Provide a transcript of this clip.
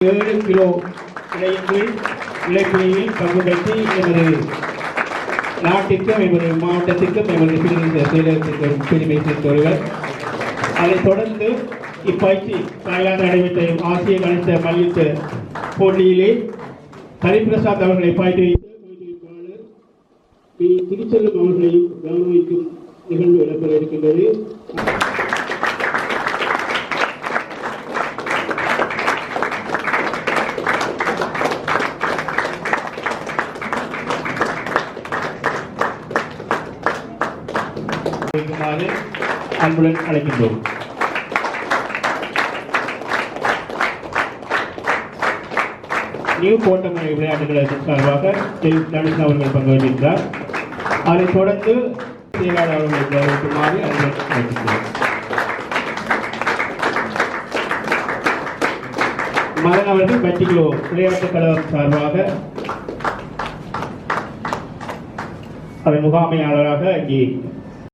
ஏழு கிலோ இடையில் இலக்கியில் பங்கு எமது நாட்டிற்கும் எமது மாவட்டத்திற்கும் எமது பிரிந்த செயலகத்திற்கும் பெருமை சேர்த்தொருவர் அதைத் தொடர்ந்து இப்பயிற்சி தாய்லாந்து நடைபெற்ற ஆசிய கணித மல்யுத்த போட்டியிலே ஹரிபிரசாத் அவர்களை பயிற்சி வைத்து திருச்செல்லும் அவர்களையும் கௌரவிக்கும் நிகழ்வு இடம்பெற இருக்கின்றது. வைக்குமாறு அன்புடன் அழைக்கின்றோம். நியூ கோட்டமலை விளையாட்டுகளுக்கு சார்பாக திரு தனுஷ் அவர்கள் பங்கு வகிக்கிறார். அதைத் தொடர்ந்து செயலாளர் அவர்களை கௌரவிக்குமாறு அன்புடன் அழைக்கின்றோம். மதன் அவர்கள் பட்டிகளோ விளையாட்டுக் கழகம் சார்பாக அதன் முகாமையாளராக இங்கே